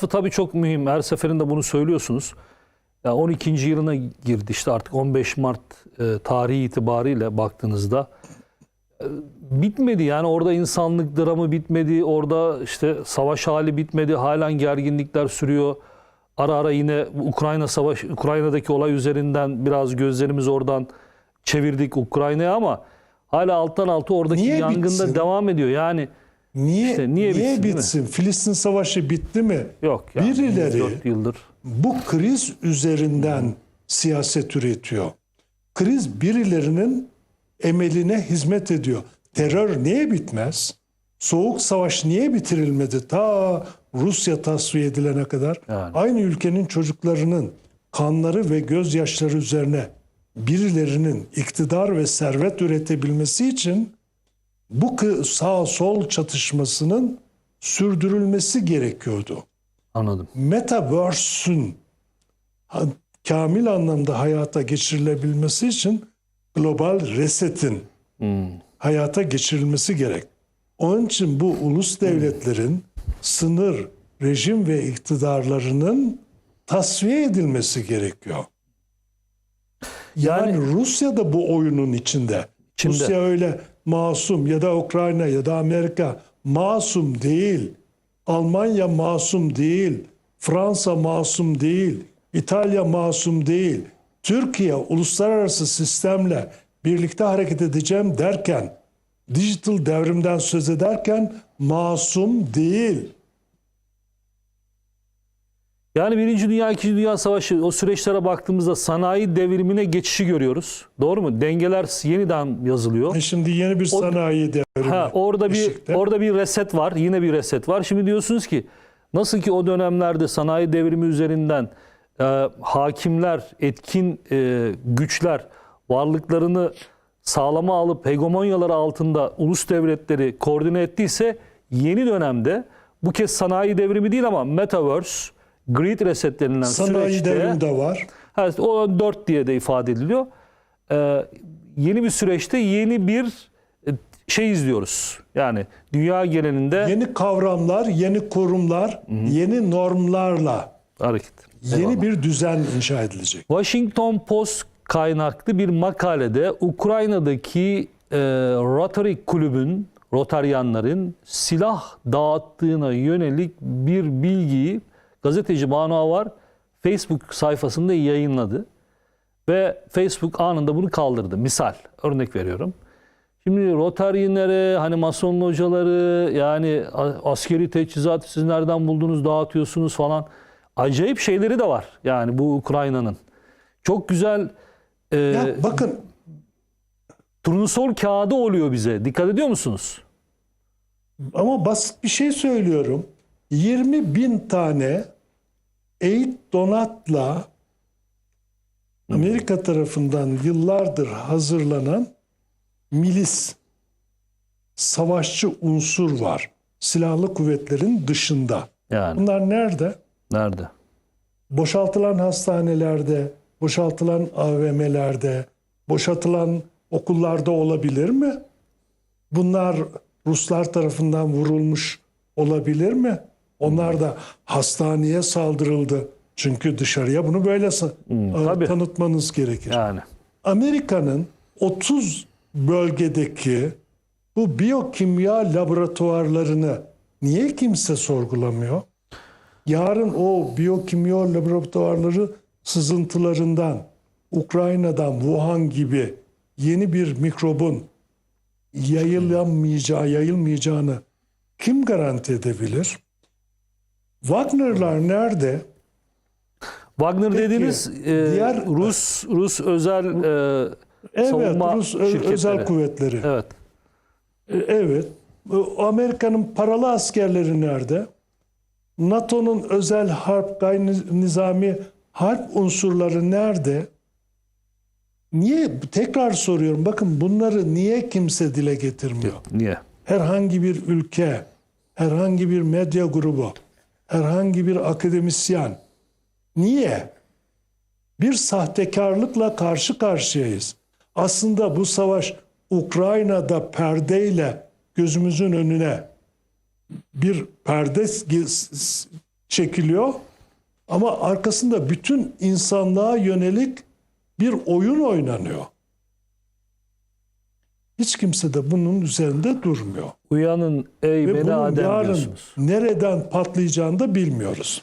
atfı tabii çok mühim. Her seferinde bunu söylüyorsunuz. Ya 12. yılına girdi işte artık 15 Mart e, tarihi itibariyle baktığınızda e, bitmedi yani orada insanlık dramı bitmedi. Orada işte savaş hali bitmedi. Halen gerginlikler sürüyor. Ara ara yine Ukrayna savaş Ukrayna'daki olay üzerinden biraz gözlerimiz oradan çevirdik Ukrayna'ya ama hala alttan alta oradaki Niye yangında bitsin? devam ediyor. Yani Niye İşte niye niye, bitsin, bitsin? Filistin Savaşı bitti mi? yok yani Birileri- 4 yıldır Bu kriz üzerinden siyaset üretiyor. Kriz birilerinin emeline hizmet ediyor. Terör niye bitmez? Soğuk savaş niye bitirilmedi ta Rusya tasfiye edilene kadar? Yani. Aynı ülkenin çocuklarının kanları ve gözyaşları üzerine birilerinin iktidar ve servet üretebilmesi için bu sağ sol çatışmasının sürdürülmesi gerekiyordu. anladım. Metaverse'ün kamil anlamda hayata geçirilebilmesi için global resetin hayata geçirilmesi gerek. Onun için bu ulus devletlerin sınır, rejim ve iktidarlarının tasfiye edilmesi gerekiyor. Yani, Yani- Rusya da bu oyunun içinde. İçinde. Rusya öyle masum ya da Ukrayna ya da Amerika masum değil. Almanya masum değil. Fransa masum değil. İtalya masum değil. Türkiye uluslararası sistemle birlikte hareket edeceğim derken, dijital devrimden söz ederken masum değil. Yani Birinci Dünya, İkinci Dünya Savaşı o süreçlere baktığımızda sanayi devrimine geçişi görüyoruz. Doğru mu? Dengeler yeniden yazılıyor. E şimdi yeni bir sanayi devrimi. Ha, orada bir orada bir reset var. Yine bir reset var. Şimdi diyorsunuz ki nasıl ki o dönemlerde sanayi devrimi üzerinden e, hakimler, etkin e, güçler varlıklarını sağlama alıp hegemonyaları altında ulus devletleri koordine ettiyse yeni dönemde bu kez sanayi devrimi değil ama metaverse, grid reset denilen sanayi süreçte de var. Evet, o 4 diye de ifade ediliyor. Ee, yeni bir süreçte yeni bir e, şey izliyoruz. Yani dünya genelinde Yeni kavramlar, yeni kurumlar, yeni normlarla hareket. yeni bir düzen inşa edilecek. Washington Post kaynaklı bir makalede Ukrayna'daki e, Rotary Kulübün, Rotaryanların silah dağıttığına yönelik bir bilgiyi gazeteci Banu Avar Facebook sayfasında yayınladı. Ve Facebook anında bunu kaldırdı. Misal, örnek veriyorum. Şimdi Rotaryinlere, hani Mason hocaları, yani askeri teçhizat siz nereden buldunuz, dağıtıyorsunuz falan. Acayip şeyleri de var yani bu Ukrayna'nın. Çok güzel e, Ya bakın turnusol kağıdı oluyor bize. Dikkat ediyor musunuz? ama basit bir şey söylüyorum. 20 bin tane eğit donatla Amerika tarafından yıllardır hazırlanan milis, savaşçı unsur var. Silahlı kuvvetlerin dışında. Yani Bunlar nerede? nerede? boşaltılan hastanelerde, boşaltılan AVM'lerde, boşaltılan okullarda olabilir mi? Bunlar Ruslar tarafından vurulmuş olabilir mi? Onlar da hastaneye saldırıldı. Çünkü dışarıya bunu böyle sa- e, tanıtmanız gerekir. Yani Amerika'nın 30 bölgedeki bu biyokimya laboratuvarlarını niye kimse sorgulamıyor? Yarın o biyokimya laboratuvarları sızıntılarından Ukrayna'dan Wuhan gibi yeni bir mikrobun yayılamayacağı, yayılmayacağını kim garanti edebilir? Wagner'lar nerede? Wagner Peki, dediğiniz e, diğer- Rus Rus özel e, Evet, savunma Rus şirketleri. özel kuvvetleri. Evet. E, Evet. O Amerika'nın paralı askerleri nerede? NATO'nun özel harp gayri nizami harp unsurları nerede? Niye? Tekrar soruyorum. Bakın bunları niye kimse dile getirmiyor? Niye? Herhangi bir ülke, herhangi bir medya grubu, herhangi bir akademisyen. Niye? Bir sahtekarlıkla karşı karşıyayız. Aslında bu savaş Ukrayna'da perdeyle gözümüzün önüne bir perde çekiliyor. Ama arkasında bütün insanlığa yönelik bir oyun oynanıyor. Hiç kimse de bunun üzerinde durmuyor. Uyanın ey Ve beni bunun Adem yarın diyorsunuz. nereden patlayacağını da bilmiyoruz.